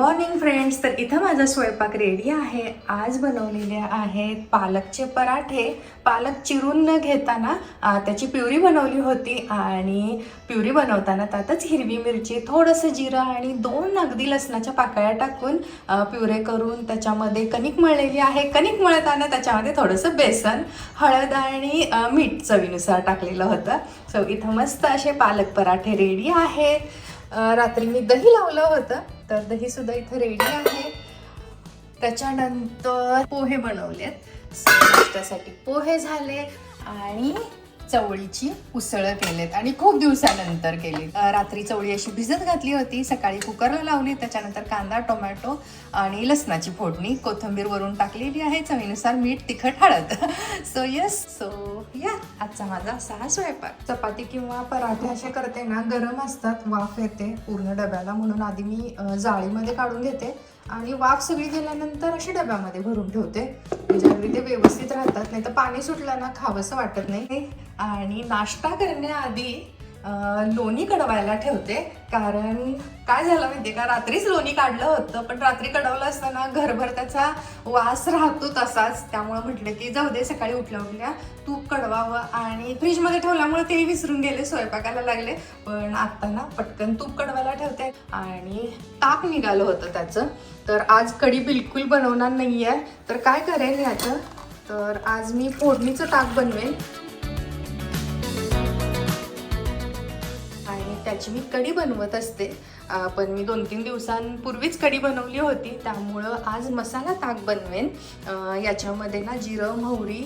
Morning friends तर इथं माझा स्वयंपाक रेडी आहे. आज बनवलेले आहेत पालकचे पराठे. पालक चिरून न घेताना त्याची प्युरी बनवली होती आणि प्युरी बनवताना त्यातच हिरवी मिरची थोडंसं जिरं आणि दोन अगदी लसणाच्या पाकळ्या टाकून प्युरे करून त्याच्यामध्ये कणिक मळलेली आहे. कणिक मळताना त्याच्यामध्ये थोडंसं बेसन हळद आणि मीठ चवीनुसार टाकलेलं होतं. सो इथं मस्त असे पालक पराठे रेडी आहेत. रात्री मी दही लावलं होतं. तर दही सुद्धा इथं रेडी आहे. त्याच्यानंतर पोहे बनवलेत. नाश्त्यासाठी पोहे झाले आणि चवळीची उसळ केलेत आणि खूप दिवसानंतर केली रात्री चवळी अशी भिजत घातली होती. सकाळी कुकरला लावली. त्याच्यानंतर कांदा टोमॅटो आणि लसणाची फोडणी कोथिंबीर वरून टाकलेली आहे. चवीनुसार मीठ तिखट हळद. सो येस सो या आजचा माझा असा हा स्वयंपाक. चपाती किंवा पराठे असे करते ना गरम असतात वाफ येते पूर्ण डब्याला म्हणून. आधी मी जाळीमध्ये काढून घेते. आणि वाफ सगळी गेल्यानंतर अशी डब्यामध्ये भरून ठेवते. म्हणजे अगदी ते व्यवस्थित राहतात नाही तर पाणी सुटलं ना खावंसं वाटत नाही. आणि नाश्ता करण्याआधी लोणी कडवायला ठेवते. कारण काय झालं माहितीये का? रात्रीच लोणी काढलं होतं पण रात्री कडवलं असताना घरभर त्याचा वास राहतो तसाच. त्यामुळं म्हटलं की जाऊ दे सकाळी उठल्या उठल्या तूप कडवावं आणि फ्रीजमध्ये ठेवल्यामुळे तेही विसरून गेले स्वयंपाकाला लागले. पण आता ना पटकन तूप कडवायला ठेवते. आणि ताक निघालं होतं त्याचं. तर आज कढी बिलकुल बनवणार नाही आहे तर काय करेल ह्याचं? तर आज मी फोडणीचं ताक बनवेन त्याची मी कढी बनवत असते. पण मी दोन तीन दिवसांपूर्वीच कढी बनवली होती. त्यामुळं आज मसाला ताक बनवेन. याच्यामध्ये ना जिरं मोहरी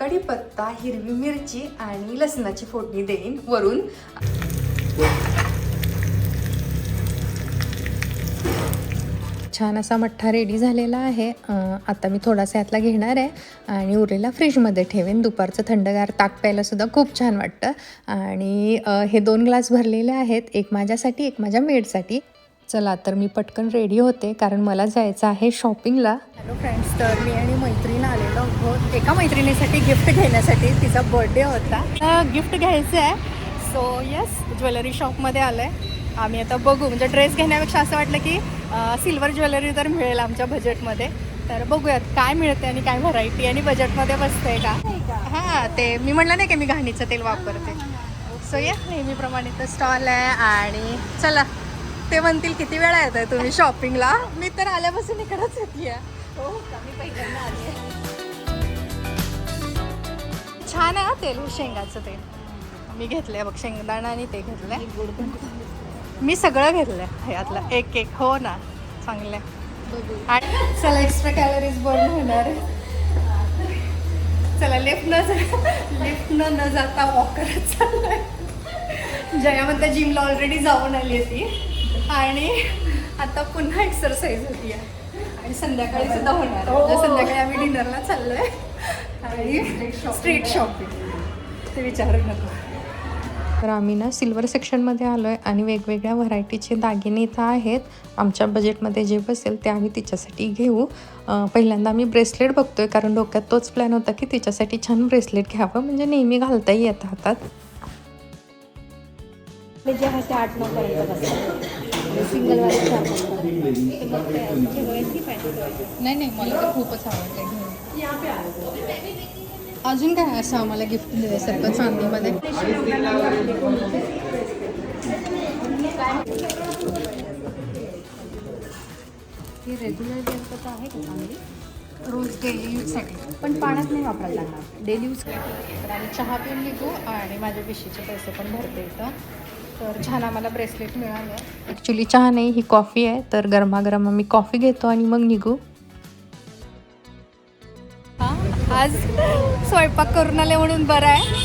कढीपत्ता हिरवी मिरची आणि लसणाची फोडणी देईन वरून. छान असा मठ्ठा रेडी झालेला आहे. आता मी थोडासा यातला घेणार आहे आणि उरलेला फ्रीजमध्ये ठेवेन. दुपारचं थंडगार ताक प्यायला सुद्धा खूप छान वाटतं. आणि हे दोन ग्लास भरलेले आहेत. एक माझ्यासाठी एक माझ्या मेडसाठी चला तर मी पटकन रेडी होते कारण मला जायचं आहे शॉपिंगला हॅलो फ्रेंड्स तर मी आणि मैत्रीण आलेलो आहोत. एका मैत्रिणीसाठी गिफ्ट घेण्यासाठी. तिचा बर्थडे होता. गिफ्ट घ्यायचं आहे. सो येस ज्वेलरी शॉपमध्ये आलं आहे आम्ही आता बघू. म्हणजे ड्रेस घेण्यापेक्षा असं वाटलं की सिल्वर ज्वेलरी तर मिळेल आमच्या बजेटमध्ये तर बघूयात काय मिळते आणि काय व्हरायटी आणि बजेटमध्ये बसतंय का? हां ते मी म्हणलं नाही की मी घाणीचं तेल वापरते. सो या नेहमीप्रमाणे तर स्टॉल आहे आणि चला ते म्हणतील किती वेळा येत आहे तुम्ही शॉपिंगला मी तर आल्यापासून इकडंच येते. हो छान आहे तेल शेंगाचं तेल. मी घेतलंय बघ शेंगदाणा आणि ते घेतलंय. मी सगळं घेतलंय यातलं एक एक. हो ना. चांगलं आणि चला एक्स्ट्रा कॅलरीज बर्न होणार आहे. चला लिफ्ट न लिफ्ट न न जाता वॉकरच चाललंय. जया म्हणता जिमला ऑलरेडी जाऊन आली आहे ती. आणि आता पुन्हा एक्सरसाइज होती आहे. आणि संध्याकाळी सुद्धा होणार. म्हणजे संध्याकाळी आम्ही डिनरला चाललोय. आणि स्ट्रीट शॉपिंग ते विचारू नको. तर आम्ही ना सिल्वर सेक्शनमध्ये आलो आहे आणि वेगवेगळ्या व्हरायटीचे दागिने इथं आहेत. आमच्या बजेटमध्ये जे बसेल ते आम्ही तिच्यासाठी घेऊ. अं, पहिल्यांदा आम्ही ब्रेसलेट बघतोय कारण डोक्यात तोच प्लॅन होता की तिच्यासाठी छान ब्रेसलेट घ्यावं म्हणजे नेहमी घालताही येत हातात. जे आहे ते आठ बसतात नाही नाही मला तर खूपच आवडतं अजून काय असं आम्हाला गिफ्ट दिल्यासारखं चांदीमध्ये ही रेग्युलर तर आहे का चांगली? रोज डेली यूजसाठी पण पाण्यात नाही वापरायला लागणार. डेली यूज तर आम्ही चहा पिऊन निघू आणि माझ्या पिशीचे पैसे पण भरते इथं. तर छान आम्हाला ब्रेसलेट मिळालं. ॲक्च्युली चहा नाही ही कॉफी आहे. तर गरमागरम आम्ही कॉफी घेतो आणि मग निघू. आज स्वयंपाक करून आले म्हणून बरं आहे.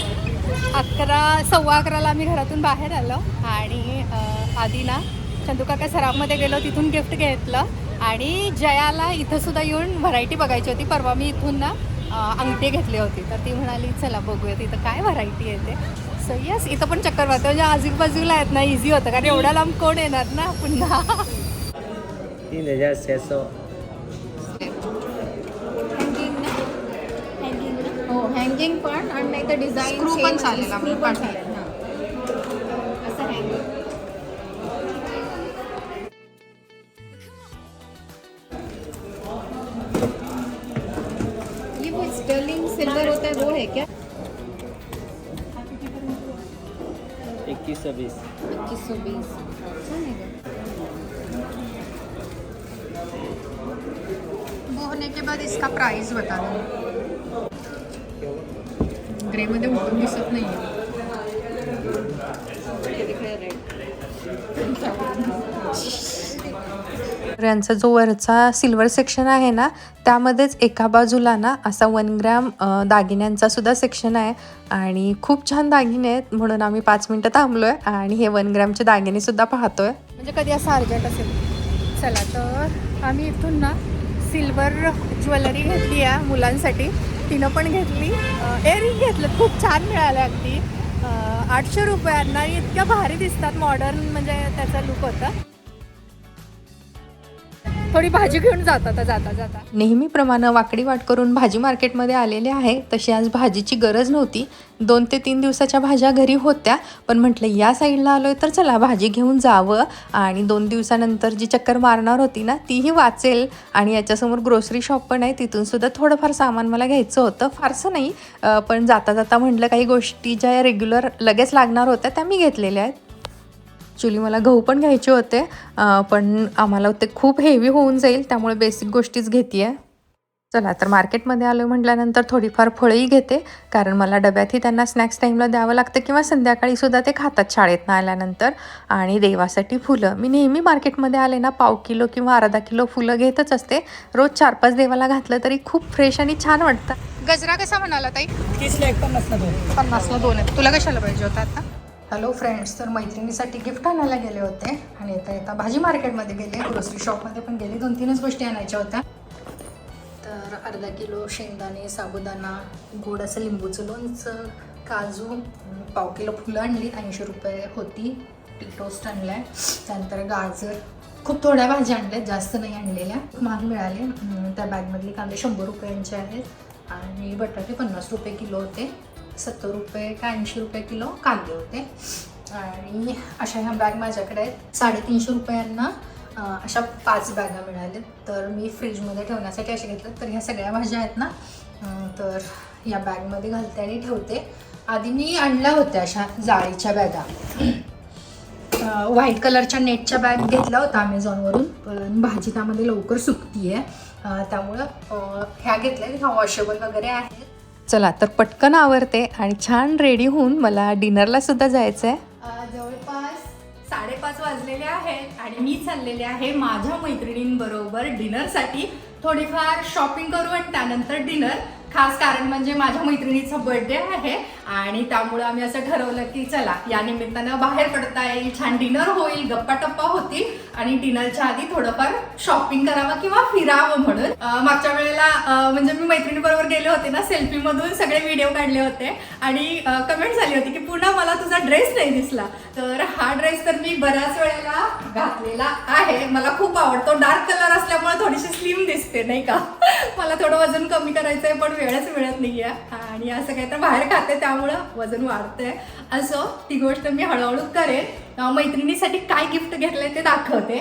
अकरा सव्वा अकराला आम्ही घरातून बाहेर आलो आणि आधी ना चंदुकाका सराफमध्ये गेलो तिथून गिफ्ट घेतलं आणि जयाला इथंसुद्धा येऊन व्हरायटी बघायची होती. परवा मी इथून ना अंगठी घेतली होती. तर ती म्हणाली चला बघूया तिथं काय व्हरायटी येते सो यस इथं पण चक्कर मारतो. म्हणजे आजूबाजूला आहेत ना इझी होतं. कारण एवढ्या लांब कोण येणार ना पुन्हा? हँगिंग पण आणि नाही तर डिझाईन स्क्रू पण चालेल आपण पण हाँ असं हँगिंग ये वो स्टर्लिंग सिल्वर होता है वो है क्या? होने के बाद इसका प्राइस बता दो। ग्रे मध्ये उठून दिसत नाही यांचा जो वरचा सिल्वर सेक्शन आहे ना त्यामध्येच एका बाजूला ना असा वन ग्रॅम दागिन्यांचा सुद्धा सेक्शन आहे. आणि खूप छान दागिने आहेत म्हणून आम्ही पाच मिनटं थांबलोय आणि हे वन ग्रॅमचे दागिने सुद्धा पाहतोय. म्हणजे कधी असं अर्जंट असेल. चला तर आम्ही इथून ना सिल्वर ज्वेलरी घेतली आहे मुलांसाठी. तिनं पण घेतली. एअरिंग घेतलं. खूप छान मिळालं अगदी. आठशे रुपयांना इतक्या भारी दिसतात मॉडर्न म्हणजे त्याचा लुक होता. थोडी भाजी घेऊन जाता जाता जाता. नेहमीप्रमाणे वाकडी वाट करून भाजी मार्केटमध्ये आलेले आहे. तशी आज भाजीची गरज नव्हती. दोन ते तीन दिवसाच्या भाज्या घरी होत्या पण म्हटलं या साईडला आलोय तर चला भाजी घेऊन जावं. आणि दोन दिवसानंतर जी चक्कर मारणार होती ना तीही वाचेल. आणि याच्यासमोर ग्रोसरी शॉप पण आहे. तिथून सुद्धा थोडंफार सामान मला घ्यायचं होतं. फारसं नाही. पण जाता जाता म्हटलं काही गोष्टी ज्या रेग्युलर लगेच लागणार होत्या त्या मी घेतलेल्या आहेत. ॲक्च्युली मला गहू पण घ्यायचे होते पण आम्हाला ते खूप हेवी होऊन जाईल त्यामुळे बेसिक गोष्टीच घेते आहे चला तर मार्केटमध्ये आलो म्हटल्यानंतर थोडीफार फळंही घेते कारण मला डब्यातही त्यांना स्नॅक्स टाईमला द्यावं लागतं किंवा संध्याकाळी सुद्धा ते खातात शाळेतनं आल्यानंतर. आणि देवासाठी फुलं. मी नेहमी मार्केटमध्ये आले ना पाव किलो किंवा अर्धा किलो फुलं घेतच असते. रोज चार पाच देवाला घातलं तरी खूप फ्रेश आणि छान वाटतं. गजरा कसा म्हणाला ताई? पन्नासला दोन आहेत. तुला कशाला पाहिजे होता आता? हॅलो फ्रेंड्स तर मैत्रिणीसाठी गिफ्ट आणायला गेले होते. आणि येता येता भाजी मार्केटमध्ये गेले. ग्रोसरी शॉपमध्ये पण गेले. दोन तीनच गोष्टी आणायच्या होत्या. तर अर्धा किलो शेंगदाणे साबुदाणा गोड असं लिंबूचं लोणचं काजू पाव किलो फुलं आणली. ऐंशी रुपये होती. टी टोस्ट आणलाय. त्यानंतर गाजर. खूप थोड्या भाज्या आणल्या जास्त नाही आणलेल्या. महाग मिळाले. त्या बॅगमधले कांदे शंभर रुपयांचे आहेत. आणि बटाटे पन्नास रुपये किलो होते. सत्तर रुपये का ऐंशी रुपये किलो कांदे होते. आणि अशा ह्या बॅग माझ्याकडे आहेत. साडेतीनशे रुपयांना अशा पाच बॅगा मिळाल्या तर मी फ्रीजमध्ये ठेवण्यासाठी असे घेतलं तर ह्या सगळ्या भाज्या आहेत ना. तर या बॅगमध्ये घालते आणि ठेवते. आधी मी आणल्या होत्या अशा जाळीच्या बॅगा व्हाईट कलरच्या नेटच्या बॅग घेतला होता अमेझॉनवरून पण भाजी त्यामध्ये लवकर सुकती आहे त्यामुळं ह्या घेतल्या. ह्या वॉशेबल वगैरे आहेत. चला तर पटकन आवरते आणि छान रेडी होऊन मला डिनरला सुद्धा जायचं आहे जवळपास साडेपाच वाजलेले आहेत आणि मी चाललेले आहे माझ्या मैत्रिणींबरोबर डिनरसाठी थोडीफार शॉपिंग करू आणि त्यानंतर डिनर खास कारण म्हणजे माझ्या मैत्रिणीचा बर्थडे आहे आणि त्यामुळे आम्ही असं ठरवलं की चला या निमित्तानं बाहेर पडता येईल छान डिनर होईल गप्पा टप्पा होतील आणि डिनरच्या आधी थोडंफार शॉपिंग करावं किंवा फिरावं म्हणून. मागच्या वेळेला म्हणजे मी मैत्रिणीबरोबर गेले होते ना सेल्फी मधून सगळे व्हिडिओ काढले होते आणि कमेंट झाली होती की पुन्हा मला तुझा ड्रेस नाही दिसला. तर हा ड्रेस तर मी बऱ्याच वेळेला घातलेला आहे. मला खूप आवडतो. डार्क कलर असल्यामुळे थोडीशी स्लिम दिसते नाही का? मला थोडं वजन कमी करायचंय पण वेळच मिळत नाहीये. आणि असं काही तर बाहेर खाते त्यामुळं वजन वाढतंय. असं ती गोष्ट मी हळूहळू करेन. मैत्रिणीसाठी काय गिफ्ट घेतलंय ते दाखवते.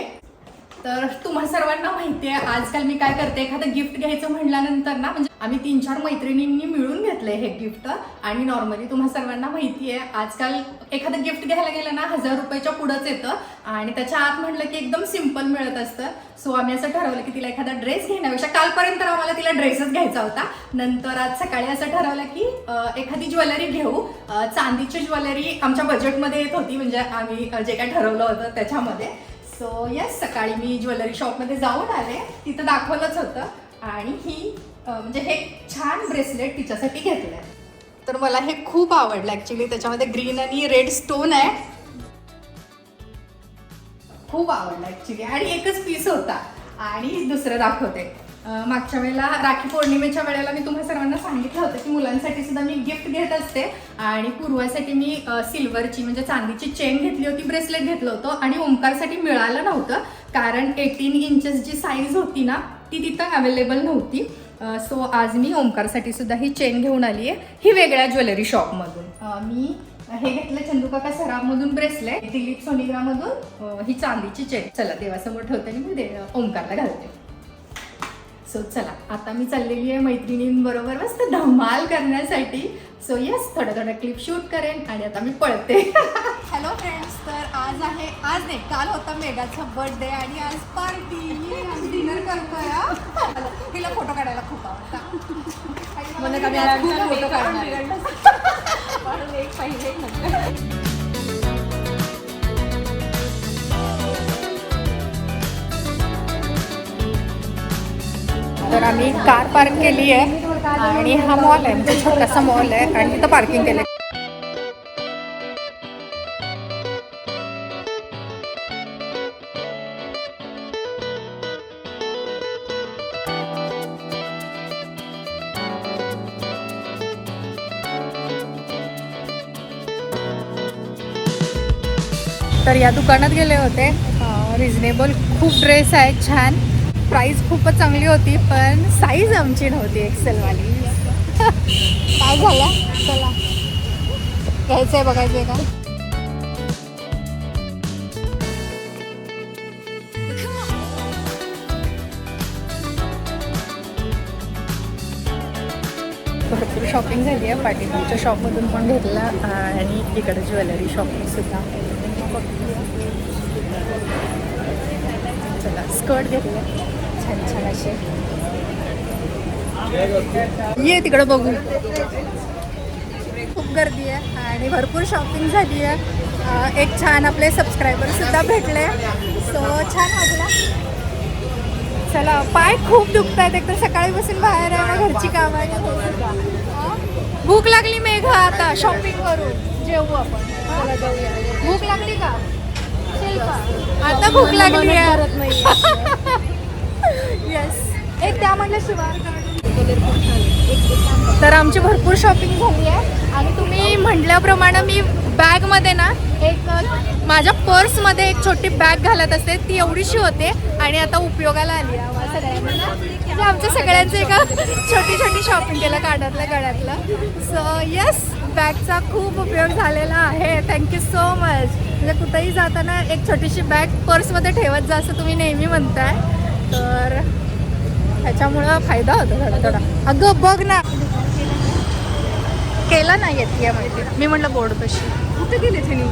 तर तुम्हाला सर्वांना माहिती आहे आजकाल मी काय करते एखादं गिफ्ट घ्यायचं म्हणल्यानंतर ना म्हणजे आम्ही तीन चार मैत्रिणींनी मिळून घेतलंय हे गिफ्ट आणि नॉर्मली तुम्हा सर्वांना माहिती आहे आजकाल एखादं गिफ्ट घ्यायला गेलं ना हजार रुपयाच्या पुढंच येतं. आणि त्याच्या आत म्हटलं की एकदम सिंपल मिळत असतं. सो आम्ही असं ठरवलं की तिला एखादा ड्रेस घेण्यापेक्षा कालपर्यंत आम्हाला तिला ड्रेसच घ्यायचा होता. नंतर आज सकाळी असं ठरवलं की एखादी ज्वेलरी घेऊ. चांदीची ज्वेलरी आमच्या बजेटमध्ये येत होती म्हणजे आम्ही जे काय ठरवलं होतं त्याच्यामध्ये. सो येस सकाळी मी ज्वेलरी शॉपमध्ये जाऊन आले. तिथं दाखवलंच होतं. आणि ही म्हणजे हे छान ब्रेसलेट तिच्यासाठी घेतलंय. तर मला हे खूप आवडलं ॲक्च्युली त्याच्यामध्ये ग्रीन आणि रेड स्टोन आहे. खूप आवडलं ॲक्च्युली आणि एकच पीस होता. आणि दुसरं दाखवते. मागच्या वेळेला राखी पौर्णिमेच्या वेळेला मी तुम्हा सर्वांना सांगितलं होतं की मुलांसाठी सुद्धा मी गिफ्ट घेत असते. आणि पूर्वासाठी मी सिल्वरची म्हणजे चांदीची चेन घेतली होती ब्रेसलेट घेतलं होतं आणि ओंकारसाठी मिळालं नव्हतं. कारण एटीन इंचेस जी साईज होती ना ती तिथं अवेलेबल नव्हती. सो आज मी ओंकारसाठी सुद्धा ही चेन घेऊन आली आहे ही वेगळ्या ज्वेलरी शॉपमधून मी हे घेतलं चंदुकाका सराफमधून ब्रेसलेट दिलीप सोनिग्रामधून ही चांदीची चेन चला देवासमोर ठेवते आणि मी दे ओंकारला घालते. सो चला आता मी चाललेली आहे मैत्रिणींबरोबर मस्त धमाल करण्यासाठी. सो येस थोडं थोडं क्लिप शूट करेन आणि आता मी पळते. हॅलो फ्रेंड्स तर आज आहे आज नाही काल होता मेगाचा बर्थडे आणि आज पार्टी आज डिनर करतोय. तिला फोटो काढायला खूप खूप फोटो. म्हणून एक पाहिजे तर आम्ही कार पार्क केली आहे आणि हा मॉल आहे म्हणजे छोटासा मॉल आहे आणि तिथं पार्किंग केलं तर या दुकानात गेले होते. रिजनेबल खूप ड्रेस आहेत छान. प्राईस खूपच चांगली होती पण साईज आमची नव्हती एक्सेलवाली काय झालं. चला. घ्यायचं आहे बघायचं आहे का. भरपूर शॉपिंग झाली आहे पाटीलच्या शॉपमधून पण घेतला आणि इकडे ज्वेलरी शॉपिंगसुद्धा चला स्कर्ट घेतलं. छान छान असे. ये तिकडं बघू. खूप गर्दी आहे आणि भरपूर शॉपिंग झाली आहे. एक छान आपले सबस्क्रायबर सुद्धा भेटले. सो छान वाटला. चला पाय खूप दुखत आहेत एकतर सकाळी बसून बाहेर आहे घरची कामं आहे भूक लागली मेघा आता शॉपिंग करून जेवू आपण. भूक लागली का? आता भूक लागली आहे. येस एक त्या म्हणलं शिवार तर आमची भरपूर शॉपिंग झाली आहे. आणि तुम्ही म्हटल्याप्रमाणे मी बॅगमध्ये ना एक माझ्या पर्समध्ये एक छोटी बॅग घालत असते. ती एवढीशी होते आणि आता उपयोगाला आली आहे सगळ्यांना. म्हणजे आमच्या सगळ्यांचं एका छोटी छोटी शॉपिंग केलं काढातलं गळ्यातलं. सो येस बॅगचा खूप उपयोग झालेला आहे. थँक्यू सो मच म्हणजे कुठेही जाताना एक छोटीशी बॅग पर्समध्ये ठेवत जा असं तुम्ही नेहमी म्हणताय. तर ह्याच्यामुळं फायदा होतो थोडा थोडा. अगं बघ ना. केला नाही येते माहिती मी म्हटलं बोर्ड कशी? कुठे गेले तिने?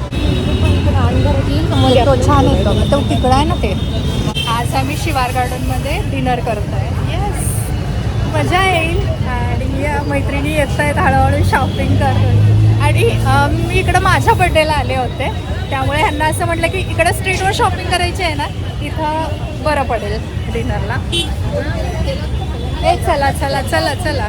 तो छान होतो. तो तिकडं आहे ना ते. आज आम्ही शिवार गार्डनमध्ये डिनर करतोय. येस मजा येईल. आणि या मैत्रिणी येत आहेत हळूहळू शॉपिंग करतोय आणि मी इकडं माझ्या बड्डेला आले होते. त्यामुळे ह्यांना असं म्हटलं की इकडं स्ट्रीटवर शॉपिंग करायची आहे ना इथं बरं पडेल डिनरला ए चला चला चला चला.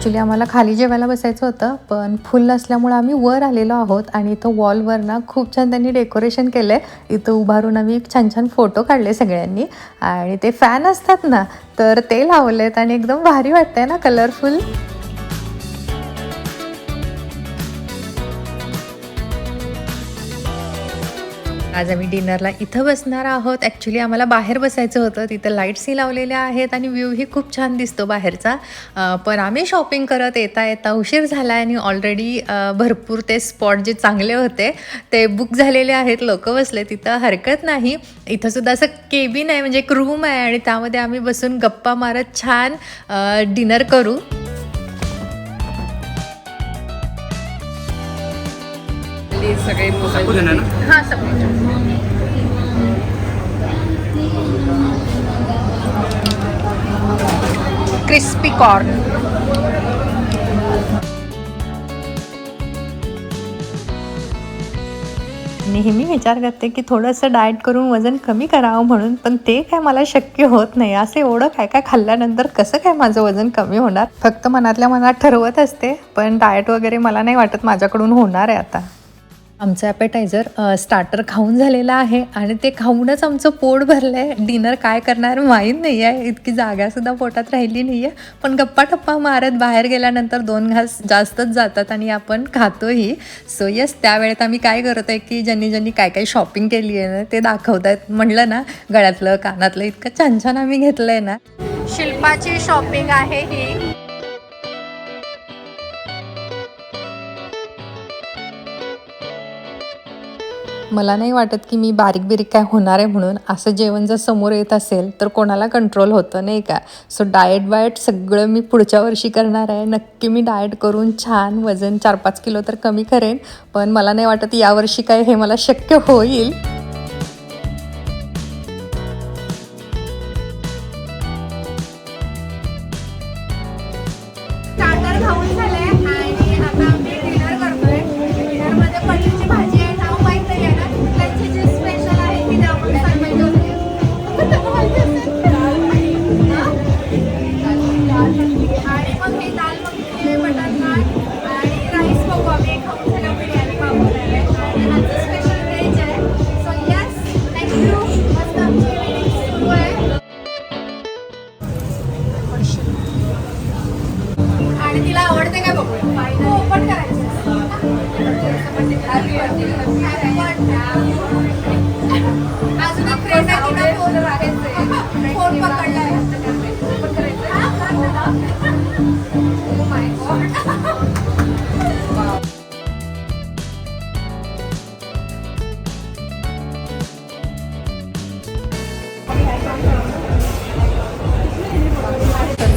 ॲक्च्युली आम्हाला खाली जेवायला बसायचं होतं पण फुल असल्यामुळं आम्ही वर आलेलो आहोत आणि इथं वॉलवर ना खूप छान त्यांनी डेकोरेशन केलं आहे इथं उभारून आम्ही छान छान फोटो काढले सगळ्यांनी. आणि ते फॅन असतात ना तर ते लावलेत आणि एकदम भारी वाटतंय ना कलरफुल आज आम्ही डिनरला इथं बसणार आहोत. ॲक्च्युली आम्हाला बाहेर बसायचं होतं. तिथं लाईट्सही लावलेल्या आहेत आणि व्ह्यूही खूप छान दिसतो बाहेरचा. पण आम्ही शॉपिंग करत येता येता उशीर झाला आणि ऑलरेडी भरपूर ते स्पॉट जे चांगले होते ते बुक झालेले आहेत. लोक बसले तिथं हरकत नाही. इथंसुद्धा असं केबिन आहे म्हणजे एक रूम आहे आणि त्यामध्ये आम्ही बसून गप्पा मारत छान डिनर करू. सगळे हां सगळे. Crispy corn. नेहमी विचार करते की थोडंसं डाएट करून वजन कमी करावं म्हणून पण ते काय मला शक्य होत नाही. असं एवढं काय काय खाल्ल्यानंतर कसं काय माझं वजन कमी होणार? फक्त मनातल्या मनात ठरवत असते पण डाएट वगैरे मला नाही वाटत माझ्याकडून होणार आहे आता. आमचं ॲपेटायझर स्टार्टर खाऊन झालेलं आहे आणि ते खाऊनच आमचं पोट भरलं आहे डिनर काय करणार माहीत नाही आहे इतकी जागासुद्धा पोटात राहिली नाही आहे पण गप्पा टप्पा मारत बाहेर गेल्यानंतर दोन घास जास्तच जातात आणि आपण खातोही. सो यस त्यावेळेत आम्ही काय करत आहे की ज्यांनी ज्यांनी काय काय शॉपिंग केली आहे ना ते दाखवत आहेत म्हणलं ना गळ्यातलं कानातलं इतकं छान छान आम्ही घेतलं आहे ना. शिल्पाची शॉपिंग आहे ही. मला नाही वाटत की मी बारीक बिरीक काय होणार आहे म्हणून. असं जेवण जर समोर येत असेल तर कोणाला कंट्रोल होतं नाही का? सो डाएट बाएट सगळं मी पुढच्या वर्षी करणार आहे. नक्की मी डाएट करून छान वजन चार पाच किलो तर कमी करेन. पण मला नाही वाटत यावर्षी काय हे मला शक्य होईल.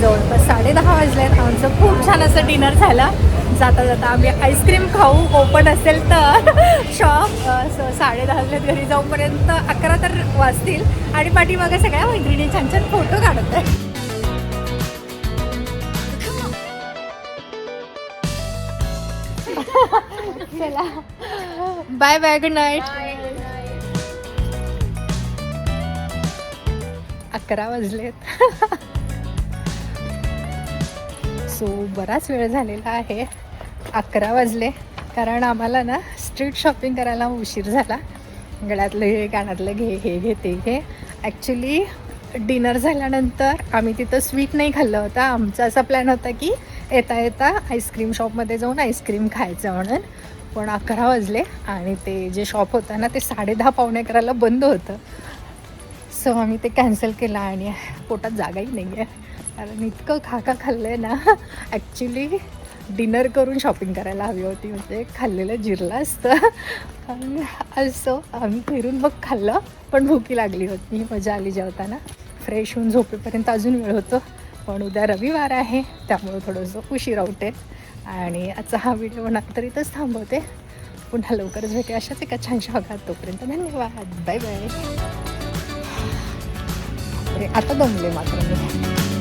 जवळपास साडेदहा वाजले आहेत आमचं खूप छान असं डिनर झालं. जाता जाता आम्ही आईस्क्रीम खाऊ. ओपन असेल तर. शॉप सो साडेदहा घरी जाऊपर्यंत अकरा तर वाजतील. आणि पाठीमागे सगळ्या मैत्रिणी छान छान फोटो काढत आहे चला. बाय बाय गुड नाईट अकरा वाजलेत. सो बराच वेळ झालेला आहे. अकरा वाजले. कारण आम्हाला ना स्ट्रीट शॉपिंग करायला उशीर झाला. गळ्यातलं हे कानातलं घे हे घे ते घे. ॲक्च्युली डिनर झाल्यानंतर आम्ही तिथं स्वीट नाही खाल्लं होतं. आमचा असा प्लॅन होता की येता येता आईस्क्रीम शॉपमध्ये जाऊन आईस्क्रीम खायचं म्हणून. पण अकरा वाजले आणि ते जे शॉप होतं ना ते साडेदहा पावणे अकराला बंद होतं. सो आम्ही ते कॅन्सल केलं आणि पोटात जागाही नाही आहे कारण इतकं खा खाल्लं आहे ना ॲक्च्युली डिनर करून शॉपिंग करायला हवी होती म्हणजे खाल्लेलं जिरलं असतं. असं आम्ही फिरून मग खाल्लं पण भुकी लागली होती. मजा आली जेवताना. फ्रेश होऊन झोपेपर्यंत अजून वेळ होतो पण उद्या रविवार आहे त्यामुळे थोडंसं उशीर उठेल आणि आजचा हा व्हिडिओ तर इथंच थांबवते. पुन्हा लवकरच भेटे अशाच एका छानशा भागात. तोपर्यंत धन्यवाद. बाय बाय आता दमले मात्र मी.